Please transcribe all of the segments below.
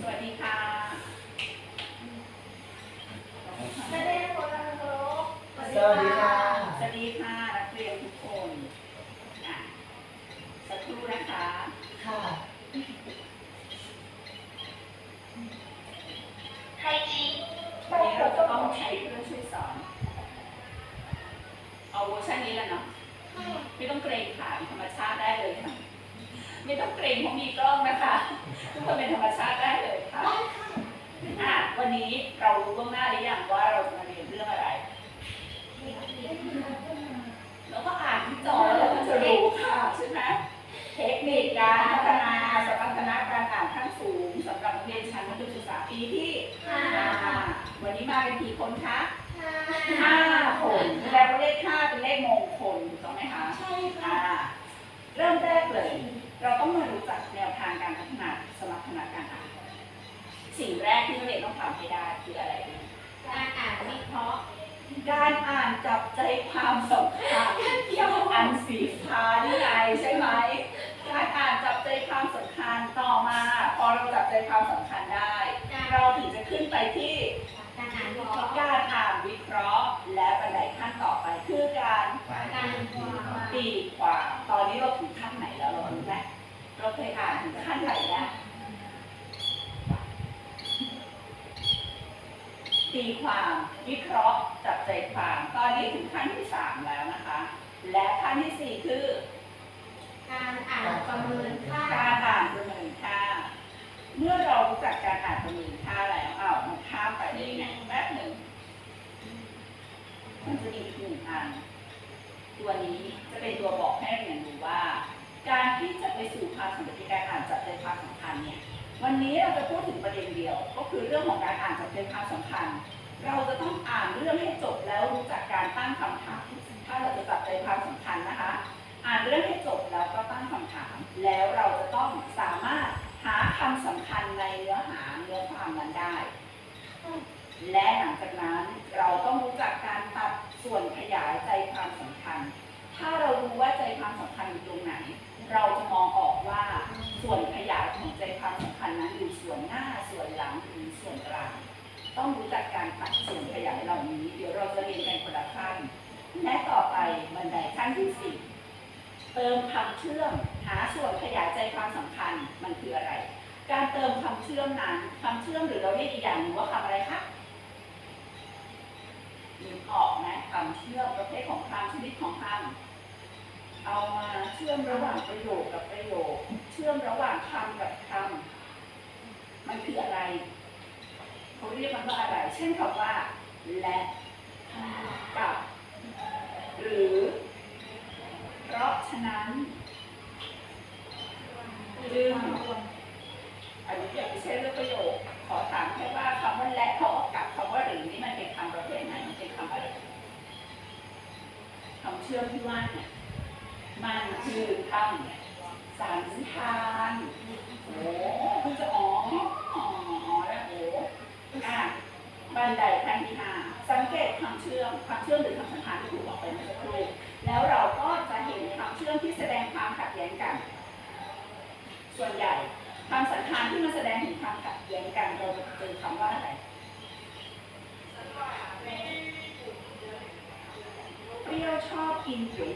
สวัสดีค่ะไม่ได้คนละโลกสวัสดีค่ะ สวัสดีค่ะนักเรียนทุกคนอะสักครู่นะคะ ค่ะไทยจีวันนี้เราจะต้องใช้เครื่องช่วยสอน เอาเวอร์ชันนี้แหละเนาะไม่ต้องเกรงค่ะเป็นธรรมชาติได้เลยค่ะ ไม่ต้องเกรงเพราะมีกล้องนะคะ ทุกคนเป็นธรรมชาติได้เลยค่ะ อะ วั นนี้เรารู้ล่วงหน้าหรือยังว่าเราจะมาเรียนเรื่องอะไร แล้วก็อ่านที่จอแล้วก็จะรู้ค่ะใช่ไหมเทคนิคการพัฒนาสมรรถนะการอ่านขั้นสูงสำหรับนักเรียนชั้นมัธยมศึกษาปีที่ห้าห้าวันนี้มาเป็นกี่คนคะห้าห้าคนแสดงว่าเลขห้าเป็นเลขมงคลถูกต้องไหมคะ ใช่ค่ะอ่าเริ่มแรกเลย เราต้องมารู้จักแนวทางการพัฒนาสมรรถนะการอ่านสิ่งแรกที่นักเรียนต้องทำให้ได้คืออะไรดีการอ่านวิเคราะห์การอ่านจับใจความสำคัญที่อันสีฟ้านี่ไงใช่ไหมการอ่านจับใจความสำคัญต่อมา พอเราจับใจความสำคัญได้ เราถึงจะขึ้นไปที่ การอ่านวิเคราะห์ การอ่านวิเคราะห์ และบันไดขั้นต่อไปคือการ การความ ตีความตอนนี้เราถึงขั้นไหนแล้วเรารู้ไหมเราเคยอ่านถึงขั้นไหนแล้ว ตีความวิเคราะห์จับใจความ ตอนนี้ถึงขั้นที่สามแล้วนะคะ และขั้นที่สี่คือ การอ่านประเมินค่าการอ่านประเมินค่า เมื่อเรารู้จักการอ่านประเมินค่าแล้วอ้าวมันข้ามไปได้ยังไงแป๊บหนึ่งมันจะมีอีกหนึ่งอัน ตัวนี้จะเป็นตัวบอกให้นักเรียนรู้ว่า การที่จะไปสู่ความสำเร็จในการอ่านจับใจความสำคัญเนี่ย วันนี้เราจะพูดถึงประเด็นเดียว ก็คือเรื่องของการอ่านจับใจความสำคัญ เราจะต้องอ่านเรื่องให้จบแล้วรู้จักการตั้งคำถาม ถ้าเราจะจับใจความสำคัญนะคะ อ่านเรื่องให้จบแล้วก็ตั้งคำถาม แล้วเราจะต้องสามารถหาคำสำคัญในเนื้อหาเนื้อความนั้นได้ และหลังจากนั้นเราต้องรู้จักการตัดส่วนขยายใจความสำคัญ ถ้าเรารู้ว่าใจความสำคัญอยู่ตรงไหน เราจะมองออก ส่วนขยายของใจความสำคัญนั้นอยู่ส่วนหน้าส่วนหลังหรือส่วนกลาง ต้องรู้จักการตัดส่วนขยายเหล่านี้ เดี๋ยวเราจะเรียนกันคนละขั้นและต่อไปบันไดขั้นที่สี่เติมคำเชื่อมหาส่วนขยายใจความสำคัญมันคืออะไร การเติมคำเชื่อมนั้นคำเชื่อมหรือเราเรียกอีกอย่างหนึ่งว่าคำอะไรคะนึกออกไหมคำเชื่อมประเภทของคำชนิดของคำ เอามาเชื่อมระหว่างประโยคกับประโยค เชื่อมระหว่างคำกับคำมันคืออะไรเขาเรียกมันว่าอะไร เช่นคำว่าและกับ หรือ เพราะฉะนั้นจึงอันนี้อย่าไปใช้เรื่องประโยค ขอถามแค่ว่าคำว่าและเขาออกกับคำว่าหรือนี่มันเป็นคำประเภทไหนมันเป็นคำอะไรคำเชื่อมที่ว่าเนี่ยมันคือคำสันธานโอ้เพิ่งจะอ๋ออ๋ออ๋อแล้วโอ้อะบันไดขั้นที่ห้าสัง เกตคำเชื่อมคำเชื่อมหรือคำสันธานที่ถูกบอกไปเมื่อสักครู่แล้วเราก็จะเห็นคำเชื่อมที่แสดงความขัดแย้งกัน ส่วนใหญ่คำสันธานที่มันแสดงถึงความขัดแย้งกันเราจะเจอคำว่าอะไรเปรี้ยวชอบกินก๋วย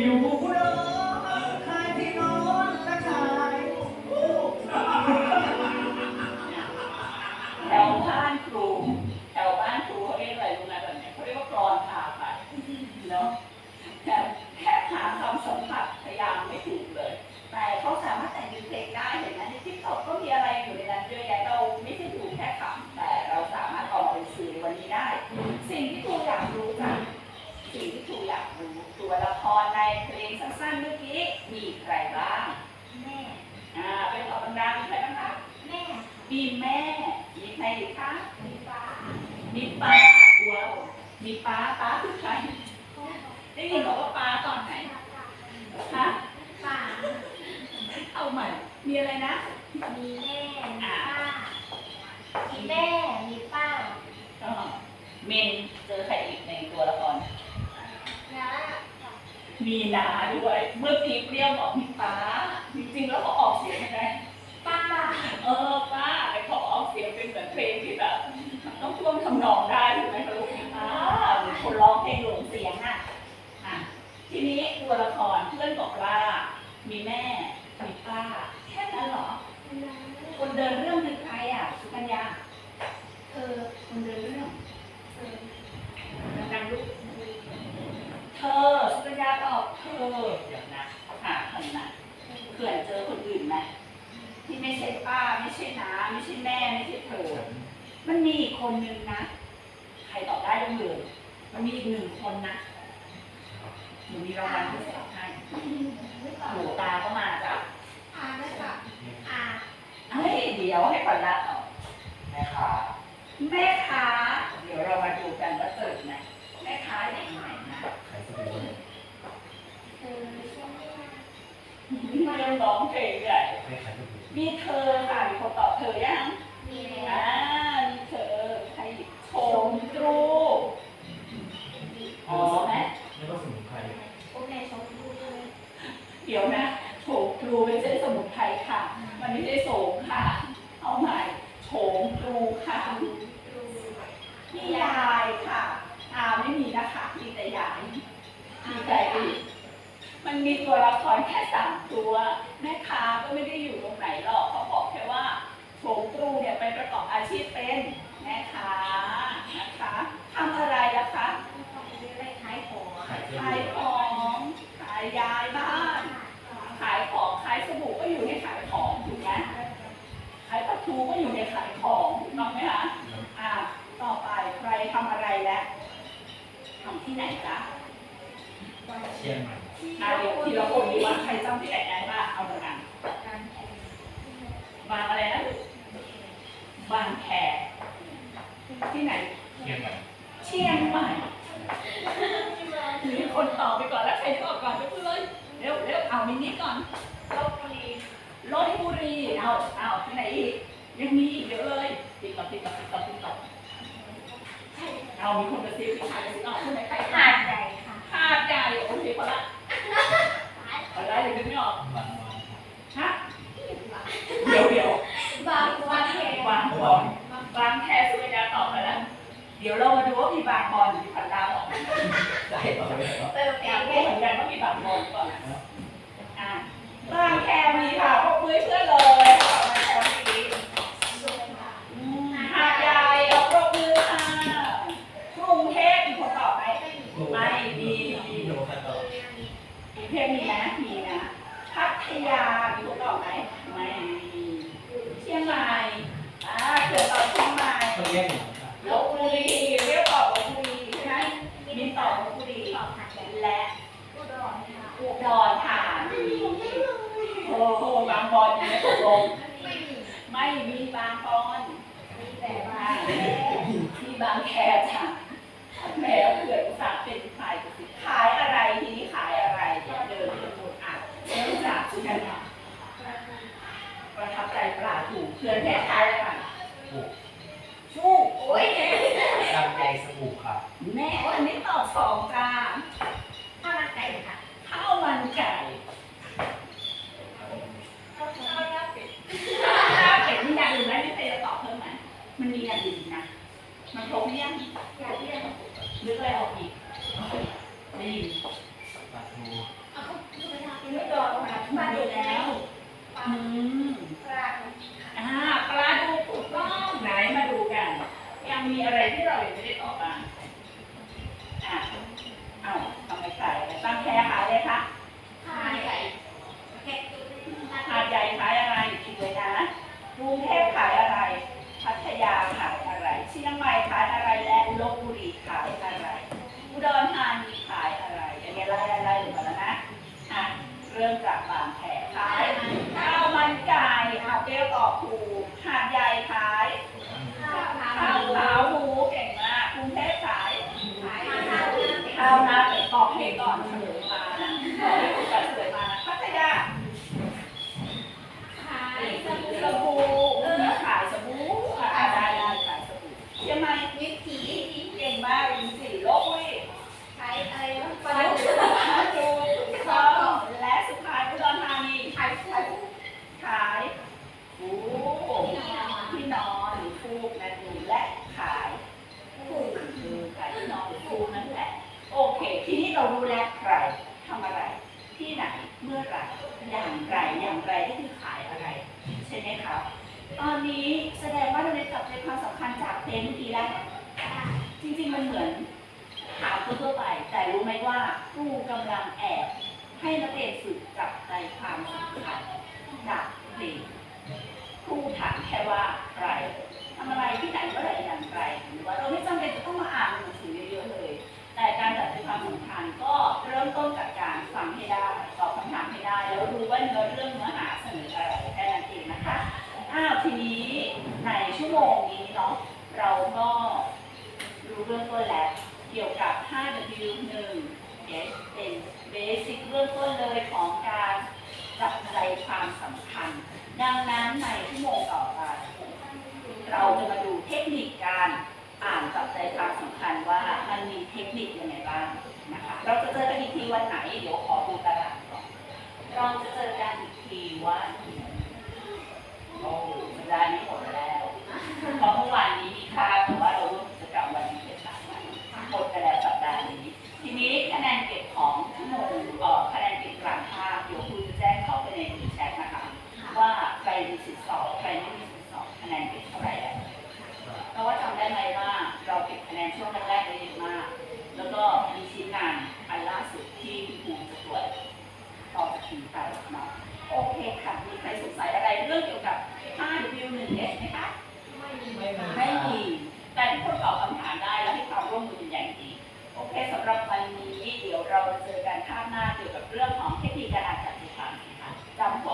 อยู่คุณเออใครที่นอนและชายโอ้แถวบ้านครูแถวบ้านครูเขาเรียกอะไรรู้ไหมแบบเนี้ยเขาเรียกว่ากรอนพาไปเนาะแค่แค่หาคำสัมผัสพยายามไม่ถูกเลย แต่เขาสามารถแต่งเป็นเพลงได้เห็นไหมในทิกตอกก็มีอะไรอยู่ในนั้นเยอะแยะเราไม่ใช่ดูแค่คำแต่เราสามารถออกเป็นสื่อวันนี้ได้ สิ่งที่ครูอยากรู้จ้ะสิ่งที่ครูอยากรู้ตัวละค รในเพลงสั้นๆเมื่อกี้มีใครบ้าง แม่ อ่าเป็นตอบดังๆมีใครบ้างคะ แม่ มีแม่ มีใครอีกคะ มีป้า มีป้าว้าวมีป้าป้าคือใคร ได้ยินบอกว่าป้าตอนไหน ฮะป้า เอาใหม่ มีอะไรนะ มีแม่ มีป้า มีแม่ มีป้า ก็เมนเจอใครอีกในตัวละคร น้า มีนาด้วย เมื่อกี้เปรี้ยวบอกมีป้า จริงๆแล้วเขาออกเสียงยังไงป้า เออป้าเขาออกเสียงเป็นเหมือนเพลงที่แบบต้องท่วงทำนองได้ถูกไหมคะลูกป้าหมือคนร้องเพลงหลงเสียงอะอะ ทีนี้ตัวละครเพื่อนบอกว่ามีแม่มีป้า แค่นั้นเหรอ คนเดินเรื่องคือใครอะสุกัญญา เออ คนเดินเรื่อง เออ ดังๆลูกเธอสุกัญญาตอบเธอเดี๋ยวนะหาคนนะเผื่อเจอคนอื่นไหมที่ไม่ใช่ป้า ไม่ใช่น้าไม่ใช่แม่ ไม่ใช่เธอ มันมีอีกคนนึงนะ ใครตอบได้ยกมือมันมีอีกหนึ่งคนนะหนูมีรางวัลพิเศษให้ ไม่ตอบ หนูตาก็มาจ้ะ อาไม่ตอบอา เฮ้ยเดี๋ยวให้ขวัญรัตน์ตอบแม่ขาแม่ค้าเดี๋ยวเรามาดูกันว่าเจอไหมแม่ค้าอยู่ไหนนะใครสะดุดเออใช่ไหมเรื่องร้องเพลงใหญ่ใครใครสะดุดมีเธอค่ะมีคนตอบเธอยังมีแล้อ่าวมีเธอใครอีกโชมตรูอ๋อไหมแล้วก็สมุนไพรโอเคชมพูด้วยเดี๋ยวนะโฉมตรูไม่ใช่สมุนไพรค่ะ มันไม่ใช่โสมค่ะ เอาใหม่โฉมตรูค่ะ ดู พี่ยายค่ะอาไม่มีนะคะ มีแต่ยาย มีใครอีก มีตัวละครแค่สามตัว แม่ค้าก็ไม่ได้อยู่ตรงไหนหรอกเขาบอกแค่ว่าโฉงตรูเนี่ยไปประกอบอาชีพเป็นแม่ค้านะคะทำอะไรล่ะคะ อะไรขายของ ขายเสื้อ ขายของขายยายบ้าน ขายของขายสบู่ก็อยู่ในขายของถูกไหมขายปลาทูก็อยู่ในขายของถูกต้องไหมคะอ่าต่อไปใครทำอะไรแล้วทำที่ไหนจ๊ะ เชียงใหม่ อ่าเดี๋ยวทีละคนดีว่าใครจำที่ไหนได้บ้างเอาละกันบางอะไรนะ บางแคที่ไหน เชียงใหม่เชียงใหม่มีคนตอบไปก่อนแล้วใครตอบก่อนยกมือเลยเร็วเร็วเอามินิก่อนลบบุรีลบบุรีเอาเอาที่ไหนอีกยังมีอีกเยอะเลยติ๊กต๊อกติ๊กต๊อกติ๊กต๊อกติ๊กต๊อกเอามีคนกระซิบมีใครกระซิบเอาคนไหนใครหาดใหญ่ค่ะหาดใหญ่โอเคพอละพอละยังนึกไม่ออกบางบางฮะเดี๋ยวเดี๋ยวบาง วันเองบางบอนบางแคสุริยาตอบไปแล้วเดี๋ยวเรามาดูว่ามีบางบอลหรือมีพันดาวออกได้ต่อไปแล้วเติมอเอยากงรู้เหมือนกันว่ามีบางบอลก่อนอะบางแคมีค่ะพวกมือเพื่อนเลยบางแคมีอืมหาดใหญ่เอาปรบมือค่ะกรุงเทพมีคนตอบไหมไม่มีโดนขัดต่อกรุงเทพมีนะมีนะพัทยา มันมีอย่างอื่นนะ มันครบเรือยังอยากเรียนนึกอะไรออกอีกได้ยินปลาทูเอาเขาดูไปทางนึกดอกออกมาบ้านอยู่แล้วอืมปลาอ่าปลาดูถูกต้องไหนมาดูกัน ยังมีอะไรที่เรายังไม่ได้ตอบอะอะเอาทำไมใส่ตั้งแค่ขาเลยคะขายใหญ่ขายใหญ่ขายอะไรคิดเลยนะกรุงเทพขายอะไร ยาขายอะไรเชียงใหม่ขายอะไรและลบบุรีขายอะไร อุดรธานีขายอะไรอันนี้ไล่ไล่ไล่หมาแล้วนะอะเริ่มจากบางแผขายข้าวมันไก่เอาเกลตอบถูกหาดใหญ่ขาย ข้าวขา ข้าว หมู ขาวหมูเก่งมากกรุงเทพขาย ขายข้าวหน้า ข้าวหน้าเป็ดบอกให้ก่อนเฉลยมานะบอกให้ถูกกันเฉลยมานะพัทยา ขายส ส บู่ บู่เออขายสบู่อะได้ได้ขายสบู่เชียงใหม่ วิถี เก่งมากอินสี่ลบบุรี ขายอะไรวะป ป ลา ลา ดุ ดุ ก กถูกต้องและสุดท้ายอุดรธานี ขายฟูก ขายฟูที่นอนหรือฟูกนั่นเองและขายฟูกคือขายที่นอนหรือฟูกนั่นแหละ โอเค ทีนี้เรารู้แล้วใครทำอะไร ที่ไหนเมื่อไหร่อย่างไรอย่างไรก็คือขายอะไร ใช่ไหมครับตอนนี้แสดงว่าเราได้จับใจความสำคัญจากเพลงเมื่อกี้แล้วจริงๆมันเหมือนถามทั่วๆไป แต่รู้ไหมว่าครูกำลังแอบให้นักเรียนฝึกจับใจความสำคัญจากเพลงครูถามแค่ว่าใครทำอะไรอย่างไรหรือว่าเราไม่จำเป็นจะต้องมาอ่านหนังสือเยอะๆเลย แต่การจับใจความสำคัญก็เริ่มต้นจากการฟังให้ได้ตอบคำถามให้ได้ แล้วรู้ว่าเนื้อเรื่องเนื้อหาเสนออะไรแค่นั้นเองนะคะอ้าวทีนี้ในชั่วโมงนี้เนาะเราก็ รู้เรื่องต้นแล้วเกี่ยวกับ 5W 1 S เป็นเบสิกเรื่องต้นเลยของการจับใจความสำคัญ ดังนั้นในชั่วโมงต่อไปเราจะมาดูเทคนิคการอ่านจับใจความสำคัญว่ามันมีเทคนิคยังไงบ้างนะคะเราจะเจอกันอีกทีวันไหนเดี๋ยวขอดูตารางก่อนเราจะเจอกันอีกทีวันโอ้สัปดาห์นี้หมดแล้วเพราะเมื่อวานนี้มีค่า หรับวันนี้เดี๋ยวเราเจอกันข้างหน้าเกี่ยวกับเรื่องของเทคนิคการจัดการค่ะจำหัว